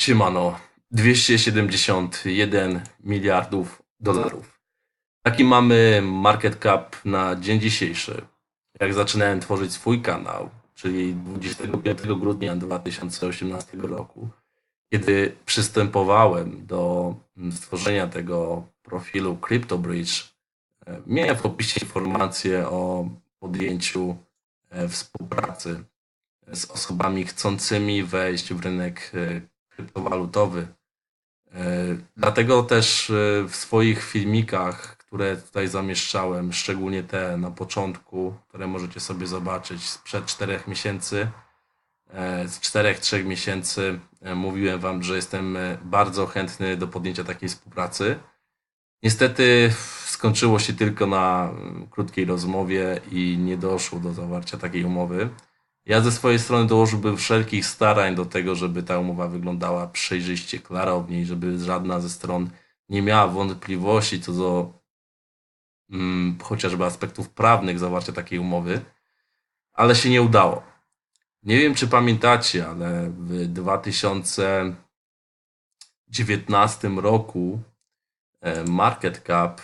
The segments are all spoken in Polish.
Siemano, 271 miliardów dolarów. Taki mamy market cap na dzień dzisiejszy. Jak zaczynałem tworzyć swój kanał, czyli 25 grudnia 2018 roku, kiedy przystępowałem do stworzenia tego profilu CryptoBridge, e, miałem w opisie informacje o podjęciu e, współpracy z osobami chcącymi wejść w rynek e, kryptowalutowy. E, Dlatego też e, w swoich filmikach, które tutaj zamieszczałem, szczególnie te na początku, które możecie sobie zobaczyć sprzed czterech miesięcy, e, z czterech, trzech miesięcy, mówiłem Wam, że jestem bardzo chętny do podjęcia takiej współpracy. Niestety skończyło się tylko na mm, krótkiej rozmowie i nie doszło do zawarcia takiej umowy. Ja ze swojej strony dołożyłbym wszelkich starań do tego, żeby ta umowa wyglądała przejrzyście, klarownie i żeby żadna ze stron nie miała wątpliwości co do mm, chociażby aspektów prawnych zawarcia takiej umowy, ale się nie udało. Nie wiem, czy pamiętacie, ale w 2019 roku e, market cap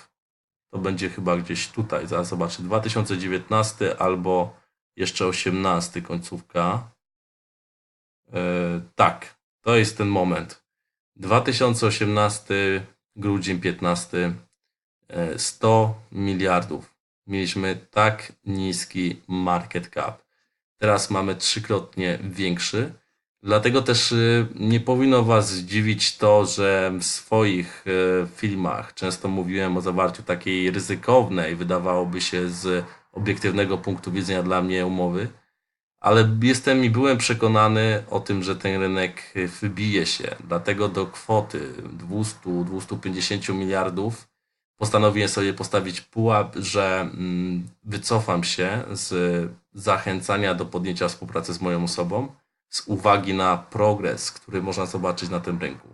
to będzie chyba gdzieś tutaj, zaraz zobaczę, 2019 albo jeszcze 18 końcówka. E, tak, to jest ten moment. 2018, grudzień 15, e, 100 miliardów. Mieliśmy tak niski market cap. Teraz mamy trzykrotnie większy. Dlatego też y, nie powinno Was zdziwić to, że w swoich y, filmach często mówiłem o zawarciu takiej ryzykownej, wydawałoby się z obiektywnego punktu widzenia dla mnie umowy, ale jestem i byłem przekonany o tym, że ten rynek wybije się. Dlatego do kwoty 200-250 miliardów postanowiłem sobie postawić pułap, że mm, wycofam się z zachęcania do podjęcia współpracy z moją osobą z uwagi na progres, który można zobaczyć na tym rynku.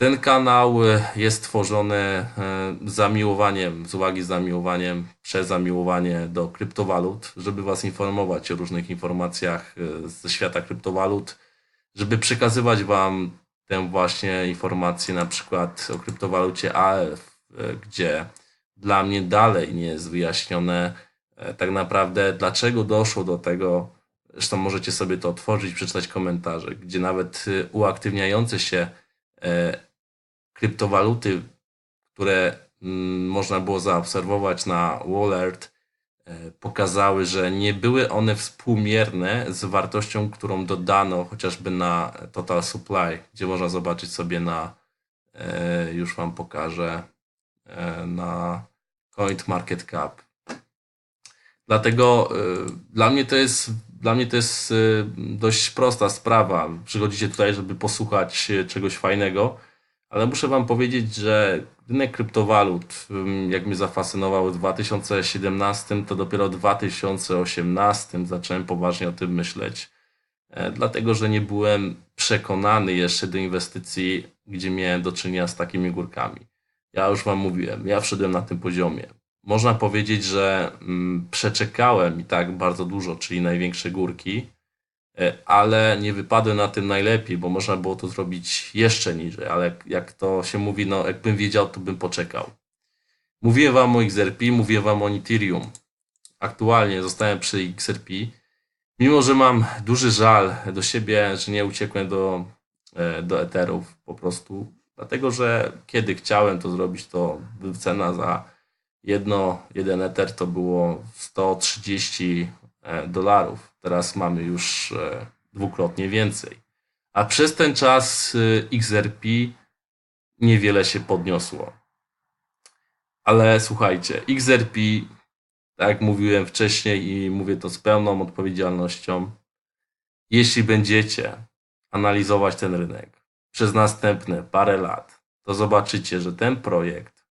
Ten kanał e, jest tworzony e, zamiłowaniem, z uwagi zamiłowaniem, przez zamiłowanie do kryptowalut, żeby Was informować o różnych informacjach e, ze świata kryptowalut, żeby przekazywać Wam tę właśnie informację na przykład o kryptowalucie AF, gdzie dla mnie dalej nie jest wyjaśnione tak naprawdę dlaczego doszło do tego, zresztą możecie sobie to otworzyć, przeczytać komentarze, gdzie nawet uaktywniające się kryptowaluty, które mm, można było zaobserwować na Wallert, e, pokazały, że nie były one współmierne z wartością, którą dodano chociażby na Total Supply, gdzie można zobaczyć sobie na, e, już Wam pokażę, e, na CoinMarketCap. Dlatego dla mnie to jest dla mnie to jest dość prosta sprawa. Przychodzicie tutaj, żeby posłuchać czegoś fajnego ale muszę Wam powiedzieć, że rynek kryptowalut, jak mnie zafascynował w 2017, to dopiero w 2018 zacząłem poważnie o tym myśleć. E, dlatego, że nie byłem przekonany jeszcze do inwestycji, gdzie miałem do czynienia z takimi górkami. Ja już Wam mówiłem, ja wszedłem na tym poziomie. Można powiedzieć, że przeczekałem i tak bardzo dużo, czyli największe górki, ale nie wypadłem na tym najlepiej, bo można było to zrobić jeszcze niżej, ale jak to się mówi, no jakbym wiedział, to bym poczekał. Mówię wam o XRP, mówię wam o Ethereum. Aktualnie zostałem przy XRP. Mimo, że mam duży żal do siebie, że nie uciekłem do, e, do Etherów po prostu, dlatego że kiedy chciałem to zrobić, to cena za jedno, jeden Ether to było 130 E, dolarów. Teraz mamy już e, dwukrotnie więcej. A przez ten czas e, XRP niewiele się podniosło. Ale słuchajcie, XRP, tak jak mówiłem wcześniej i mówię to z pełną odpowiedzialnością, jeśli będziecie analizować ten rynek przez następne parę lat, to zobaczycie, że ten projekt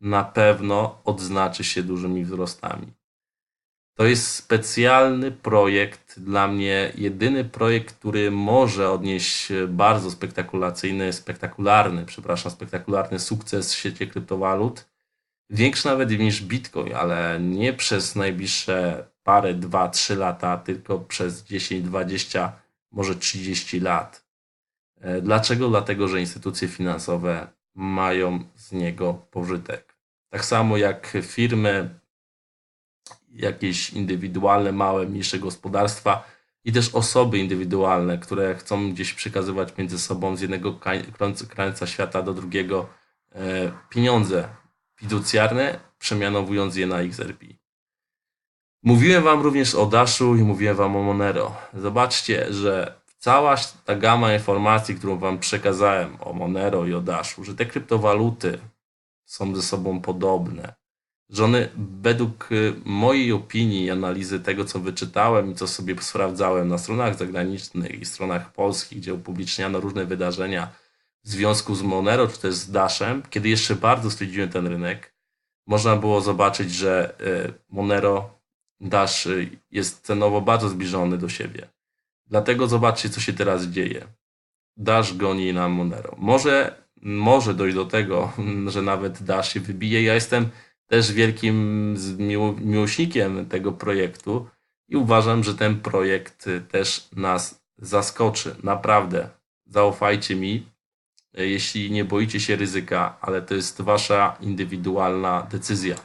na pewno odznaczy się dużymi wzrostami. To jest specjalny projekt, dla mnie jedyny projekt, który może odnieść bardzo spektakulacyjny, spektakularny, przepraszam, spektakularny sukces w świecie kryptowalut. Większy nawet niż Bitcoin, ale nie przez najbliższe parę, dwa, trzy lata, tylko przez 10, 20, może 30 lat. E, Dlaczego? Dlatego, że instytucje finansowe mają z niego pożytek. Tak samo jak firmy, jakieś indywidualne, małe, mniejsze gospodarstwa i też osoby indywidualne, które chcą gdzieś przekazywać między sobą z jednego krań- krańca- krańca świata do drugiego e, pieniądze fiducjarne, przemianowując je na XRP. Mówiłem Wam również o Dashu i mówiłem Wam o Monero. Zobaczcie, że cała ta gama informacji, którą Wam przekazałem o Monero i o Dashu, że te kryptowaluty są ze sobą podobne, że one według y, mojej opinii i analizy tego, co wyczytałem i co sobie sprawdzałem na stronach zagranicznych i stronach polskich, gdzie upubliczniano różne wydarzenia w związku z Monero czy też z Dashem, kiedy jeszcze bardzo śledziłem ten rynek, można było zobaczyć, że y, Monero, Dash y, jest cenowo bardzo zbliżony do siebie. Dlatego zobaczcie, co się teraz dzieje. Dash goni na Monero. Może, może dojść do tego, że nawet Dash się wybije. Ja jestem też wielkim miłośnikiem tego projektu i uważam, że ten projekt y, też nas zaskoczy. Naprawdę. Zaufajcie mi, y, jeśli nie boicie się ryzyka, ale to jest wasza indywidualna decyzja.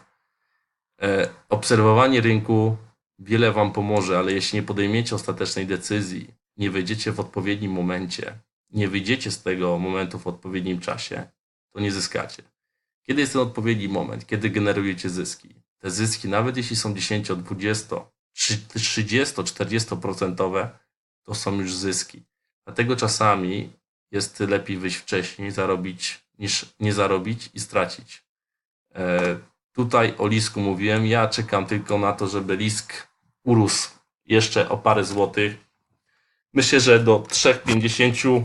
E, Obserwowanie rynku wiele wam pomoże, ale jeśli nie podejmiecie ostatecznej decyzji, nie wejdziecie w odpowiednim momencie, nie wyjdziecie z tego momentu w odpowiednim czasie, to nie zyskacie. Kiedy jest ten odpowiedni moment? Kiedy generujecie zyski? Te zyski, nawet jeśli są 10, 20, 30, 40%, to są już zyski. Dlatego czasami jest lepiej wyjść wcześniej, zarobić, niż nie zarobić i stracić. E, Tutaj o Lisku mówiłem. Ja czekam tylko na to, żeby Lisk urósł jeszcze o parę złotych. Myślę, że do 3,50,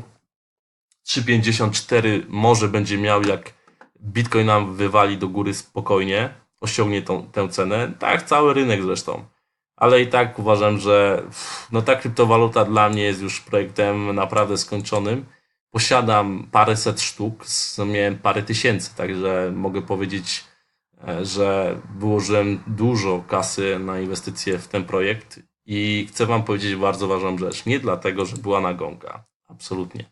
3,54 może będzie miał, jak Bitcoin nam wywali do góry spokojnie, osiągnie tą, tę cenę. Tak, cały rynek zresztą. Ale i tak uważam, że no ta kryptowaluta dla mnie jest już projektem naprawdę skończonym. Posiadam paręset sztuk, miałem parę tysięcy, także mogę powiedzieć, e, że wyłożyłem dużo kasy na inwestycje w ten projekt i chcę Wam powiedzieć bardzo ważną rzecz. Nie dlatego, że była nagonka. Absolutnie.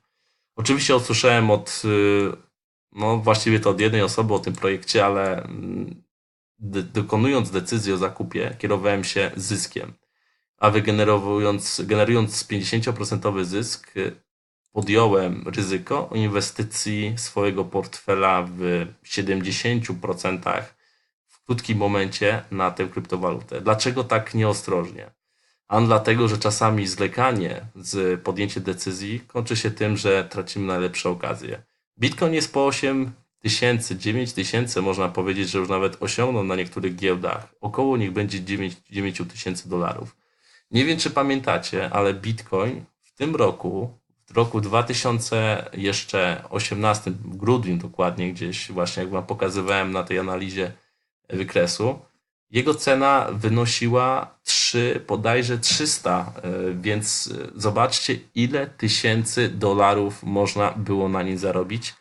Oczywiście usłyszałem od, y, no właściwie to od jednej osoby o tym projekcie, ale mm, de- dokonując decyzji o zakupie, kierowałem się zyskiem. A wygenerowując, generując 50% zysk, y, podjąłem ryzyko inwestycji swojego portfela w 70% w krótkim momencie na tę kryptowalutę. Dlaczego tak nieostrożnie? Ano dlatego, że czasami zwlekanie z podjęciem decyzji kończy się tym, że tracimy najlepsze okazje. Bitcoin jest po 8 tysięcy, 9 tysięcy, można powiedzieć, że już nawet osiągnął na niektórych giełdach. Około niech będzie 9 9 tysięcy dolarów. Nie wiem, czy pamiętacie, ale Bitcoin w tym roku, w roku 2018, w grudniu dokładnie gdzieś, właśnie jak wam pokazywałem na tej analizie wykresu, jego cena wynosiła 3, bodajże 300, e, więc e, zobaczcie, ile tysięcy dolarów można było na nim zarobić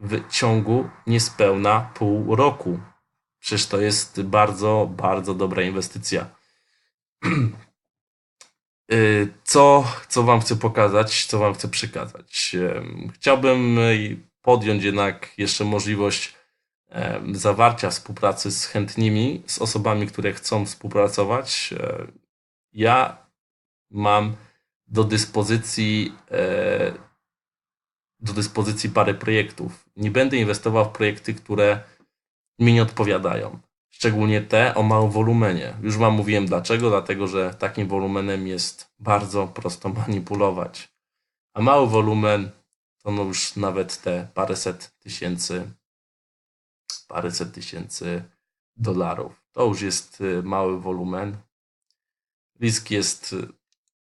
w ciągu niespełna pół roku. Przecież to jest bardzo, bardzo dobra inwestycja. Y, Co, co Wam chcę pokazać, co Wam chcę przekazać? Chciałbym podjąć jednak jeszcze możliwość zawarcia współpracy z chętnymi, z osobami, które chcą współpracować. E, Ja mam do dyspozycji e, do dyspozycji parę projektów. Nie będę inwestował w projekty, które mi nie odpowiadają. Szczególnie te o małym wolumenie. Już Wam mówiłem dlaczego. Dlatego, że takim wolumenem jest bardzo prosto manipulować. A mały wolumen to no już nawet te paręset tysięcy, paręset tysięcy dolarów. To już jest y, mały wolumen. Risk jest, y,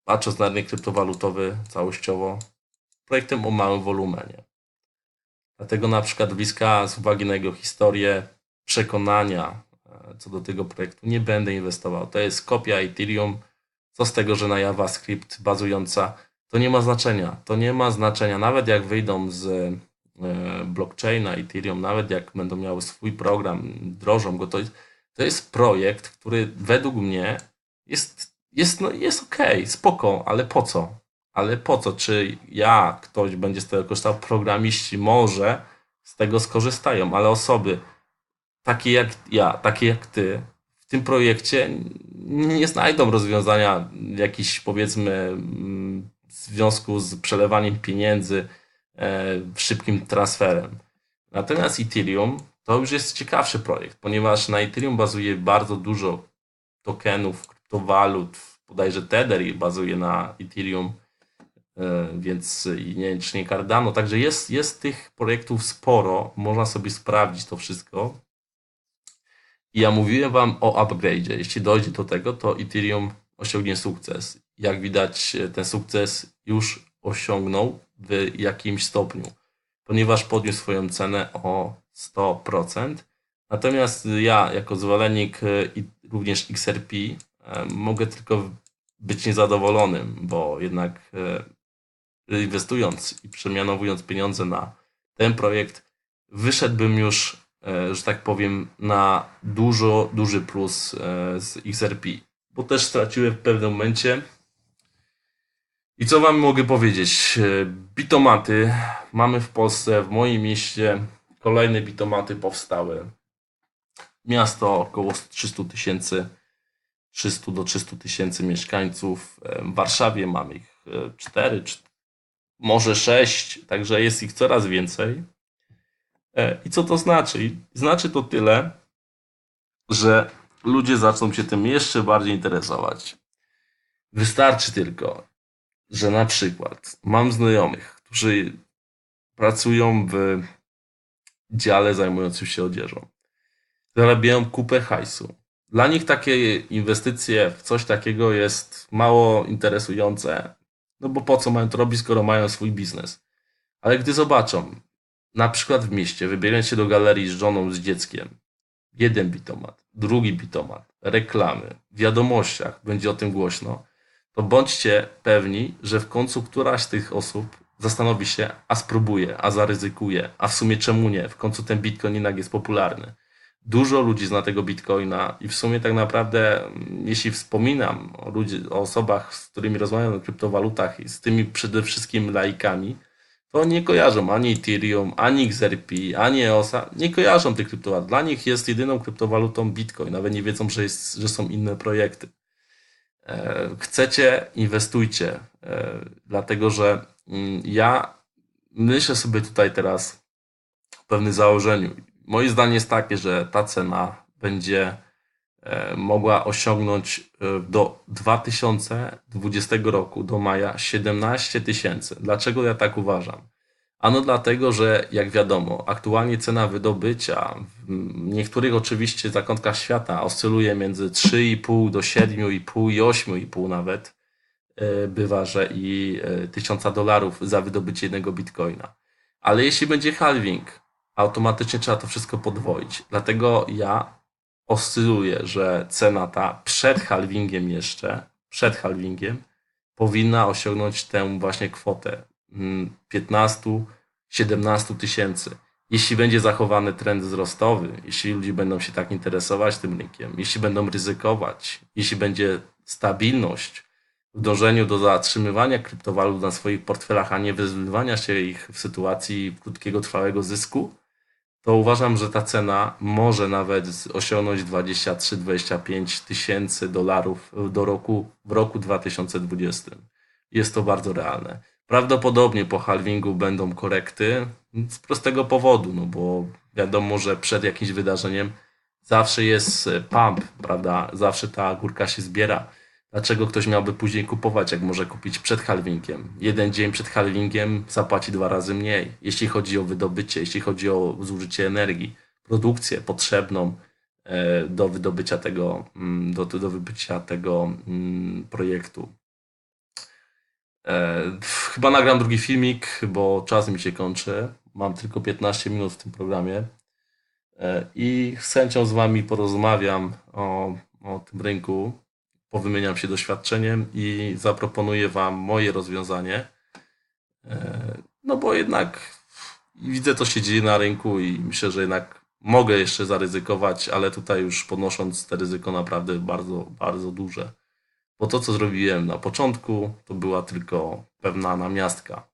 patrząc na rynek kryptowalutowy całościowo, projektem o małym wolumenie. Dlatego na przykład Bliska z uwagi na jego historię, przekonania e, co do tego projektu nie będę inwestował. To jest kopia Ethereum. Co z tego, że na JavaScript bazująca, to nie ma znaczenia. To nie ma znaczenia. Nawet jak wyjdą z blockchaina Ethereum, nawet jak będą miały swój program, drożą go, to to jest projekt, który według mnie jest, jest, no, jest ok, spoko, ale po co? ale po co? Czy ja, ktoś będzie z tego korzystał, programiści może z tego skorzystają, ale osoby takie jak ja, takie jak ty, w tym projekcie nie znajdą rozwiązania jakichś powiedzmy mm, w związku z przelewaniem pieniędzy, e, szybkim transferem. Natomiast Ethereum to już jest ciekawszy projekt, ponieważ na Ethereum bazuje bardzo dużo tokenów, kryptowalut, bodajże Tether bazuje na Ethereum, e, więc nie, czy nie Cardano, także jest, jest tych projektów sporo, można sobie sprawdzić to wszystko. I ja mówiłem Wam o upgrade'zie. Jeśli dojdzie do tego, to Ethereum osiągnie sukces. Jak widać, ten sukces już osiągnął w jakimś stopniu, ponieważ podniósł swoją cenę o 100%. Natomiast ja, jako zwolennik e, i również XRP, e, mogę tylko być niezadowolonym, bo jednak e, inwestując i przemianowując pieniądze na ten projekt, wyszedłbym już, że tak powiem, na dużo, duży plus z XRP, bo też straciłem w pewnym momencie. I co Wam mogę powiedzieć? Bitomaty mamy w Polsce, w moim mieście kolejne bitomaty powstały. Miasto około 300 tysięcy, 300 do 300 tysięcy mieszkańców. W Warszawie mamy ich 4, może 6, także jest ich coraz więcej. E, I co to znaczy? Znaczy to tyle, że ludzie zaczną się tym jeszcze bardziej interesować. Wystarczy tylko, że na przykład mam znajomych, którzy pracują w dziale zajmującym się odzieżą. Zarabiają kupę hajsu. Dla nich takie inwestycje w coś takiego jest mało interesujące, no bo po co mają to robić, skoro mają swój biznes. Ale gdy zobaczą, na przykład w mieście, wybierając się do galerii z żoną, z dzieckiem, jeden bitomat, drugi bitomat, reklamy, w wiadomościach będzie o tym głośno, to bądźcie pewni, że w końcu któraś z tych osób zastanowi się, a spróbuje, a zaryzykuje, a w sumie czemu nie? W końcu ten Bitcoin jednak jest popularny. Dużo ludzi zna tego Bitcoina i w sumie tak naprawdę, mm, jeśli wspominam o, ludzi, o osobach, z którymi rozmawiam o kryptowalutach i z tymi przede wszystkim laikami, to nie kojarzą ani Ethereum, ani XRP, ani EOSa, nie kojarzą tych kryptowalut. Dla nich jest jedyną kryptowalutą Bitcoin, nawet nie wiedzą, że, jest, że są inne projekty. E, chcecie, inwestujcie, e, dlatego że mm, ja myślę sobie tutaj teraz w pewnym założeniu. Moje zdanie jest takie, że ta cena będzie e, mogła osiągnąć do 2020 roku, do maja 17 tysięcy. Dlaczego ja tak uważam? Ano dlatego, że jak wiadomo, aktualnie cena wydobycia w niektórych oczywiście zakątkach świata oscyluje między 3,5 do 7,5 i 8,5 nawet. E, bywa, że i 1000 e, dolarów za wydobycie jednego bitcoina. Ale jeśli będzie halving, automatycznie trzeba to wszystko podwoić. Dlatego ja oscyluję, że cena ta przed halvingiem jeszcze, przed halvingiem, powinna osiągnąć tę właśnie kwotę 15-17 mm, tysięcy. Jeśli będzie zachowany trend wzrostowy, jeśli ludzie będą się tak interesować tym rynkiem, jeśli będą ryzykować, jeśli będzie stabilność w dążeniu do zatrzymywania kryptowalut na swoich portfelach, a nie wyzbywania się ich w sytuacji krótkiego, trwałego zysku, to uważam, że ta cena może nawet osiągnąć 23-25 tysięcy dolarów do roku, w roku 2020. Jest to bardzo realne. Prawdopodobnie po halvingu będą korekty z prostego powodu, no bo wiadomo, że przed jakimś wydarzeniem zawsze jest pump, prawda? Zawsze ta górka się zbiera. Dlaczego ktoś miałby później kupować, jak może kupić przed halvingiem? Jeden dzień przed halvingiem zapłaci dwa razy mniej, jeśli chodzi o wydobycie, jeśli chodzi o zużycie energii, produkcję potrzebną e, do wydobycia tego, mm, do, do wybycia tego mm, projektu. E, chyba nagram drugi filmik, bo czas mi się kończy. Mam tylko 15 minut w tym programie. E, I z chęcią z Wami porozmawiam o, o tym rynku, powymieniam się doświadczeniem i zaproponuję Wam moje rozwiązanie. E, no bo jednak widzę, co się dzieje na rynku i myślę, że jednak mogę jeszcze zaryzykować, ale tutaj już podnosząc te ryzyko naprawdę bardzo, bardzo duże bo to, co zrobiłem na początku, to była tylko pewna namiastka.